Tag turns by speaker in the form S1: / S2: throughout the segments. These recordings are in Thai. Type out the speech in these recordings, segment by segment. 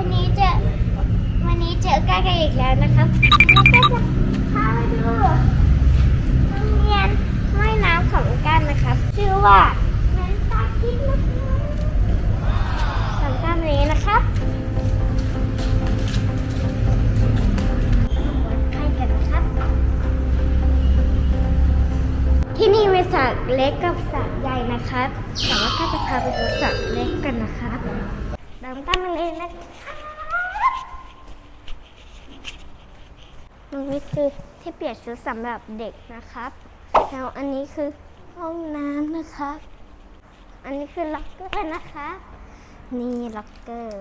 S1: วันนี้เจอวันนี้เจอกันกันอีกแล้วนะครับแล้วก็จะพาไปดูโรงเรียนว่ายน้ำของกันนะครับ ชื่อว่าเมนตาคิดนะครับสำคัญนี้นะครับใครกันนะครับที่นี่มีสระเล็กกับสระใหญ่นะครับแต่ว่าก็จะพาไปดูสระเล็กกันนะครับ ตามกันมาเลยนะครับตรงนี้คือที่เปลี่ยนชุดสำหรับเด็กนะครับแล้วอันนี้คือห้องน้ำนะครับ อันนี้คือล็อกเกอร์นะคะ นี่ล็อกเกอร์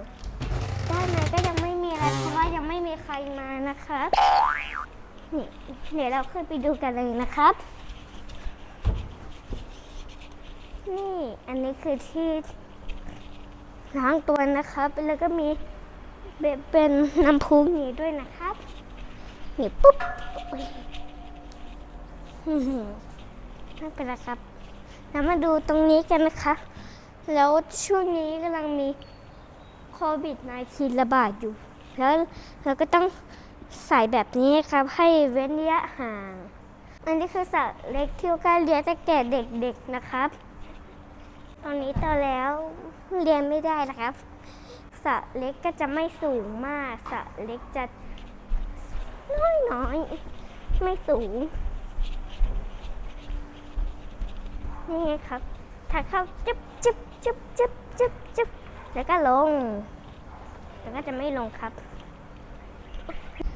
S1: ด้านในก็ยังไม่มีอะไรเพราะว่ายังไม่มีใครมานะครับนี่เดี๋ยวเราขึ้นไปดูกันเลยนะครับ นี่อันนี้คือที่ ล้างตัวนะครับ แล้วก็มีเป็นน้ำพุอย่างนี้ด้วยนะครับ นี่ปุ๊บอุ๊ยอื้อหือไม่เป็นไรครับเรามาดูตรงนี้กันนะคะ แล้วช่วงนี้กำลังมีโควิด -19 ระบาดอยู่ แล้วเราก็ต้องใส่แบบนี้ครับ ให้เว้นระยะห่าง อันนี้คือสัตว์เล็กที่กาเลี้ยงแต่แก่เด็กๆนะครับ ตอนนี้โตแล้ว เรียนไม่ได้นะครับสระเล็กก็จะไม่สูงมากสระเล็กจะน้อยน้อยไม่สูงนี่ไงครับถ้าเข้าจุ๊บจุ๊บจุ๊บจุ๊บจุ๊บจุ๊บแล้วก็ลง แล้วก็จะไม่ลงครับ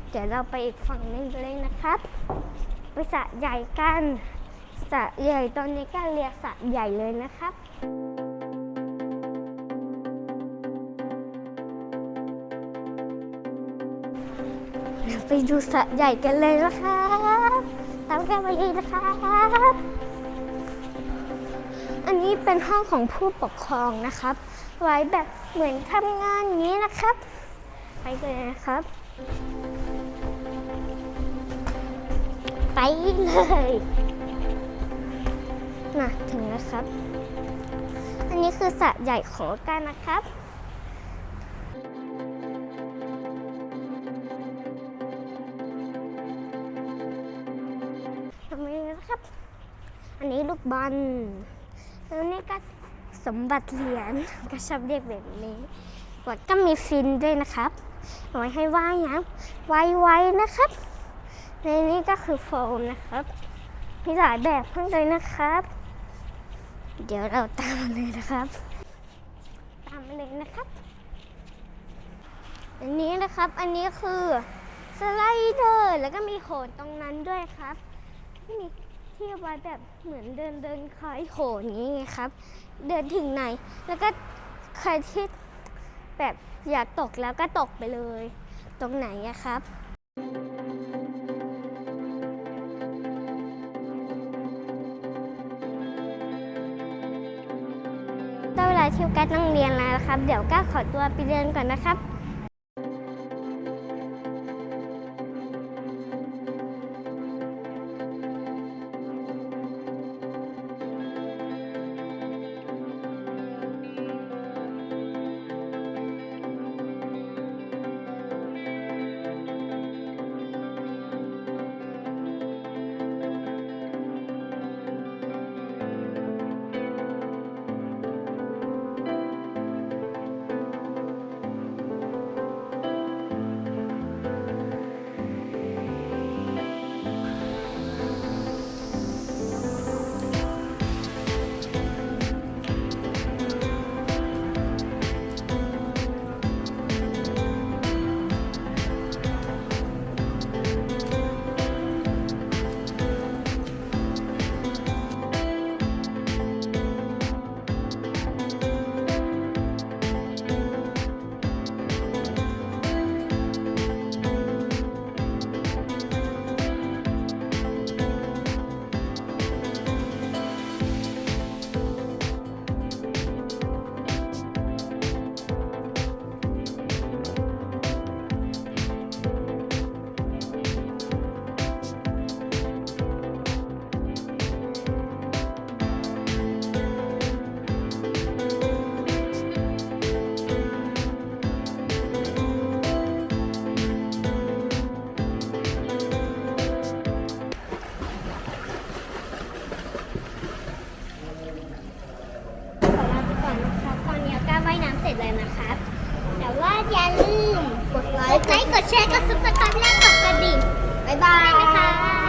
S1: เดี๋ยวเราไปอีกฝั่งหนึงเลยนะครับ ไปสระใหญ่กันสระใหญ่ตอนนี้ก็เรียกสระใหญ่เลยนะครับ ไปดูสระใหญ่กันเลยนะครับตามกันมาเลยนะครับ อันนี้เป็นห้องของผู้ปกครองนะครับ ไว้แบบเหมือนทำงานนี้นะครับ ไปเลยนะครับ ไปเลยนะถึงแล้วครับ อันนี้คือสระใหญ่ของกันนะครับ อันนี้ลูกบอลแล้วนี่ก็สมบัติเหรียญก็ชอบเรียกแบบนี้กดก็มีฟินด้วยนะครับเอาไว้ให้ว่ายน้ำไวๆนะครับ ในนี้ก็คือโฟมนะครับ มีหลายแบบมากเลยนะครับ เดี๋ยวเราตามมาเลยนะครับ ตามมาเลยนะครับ อันนี้นะครับ อันนี้คือสไลเดอร์ แล้วก็มีโหนตรงนั้นด้วยครับที่ ที่เอาไว้แบบเหมือนเดินเดินคล้ายโหนอย่างนี้ไงครับ เดินถึงไหน แล้วก็ใครที่แบบอยากตกแล้วก็ตกไปเลย ตรงไหนอะครับได้เวลาที่กัดต้องเรียนแล้วนะครับ เดี๋ยวก้าขอตัวไปเรียนก่อนนะครับ ดแชร์ กดซับสไครต์และกดกระดิ่ง บ๊ายบายนะคะ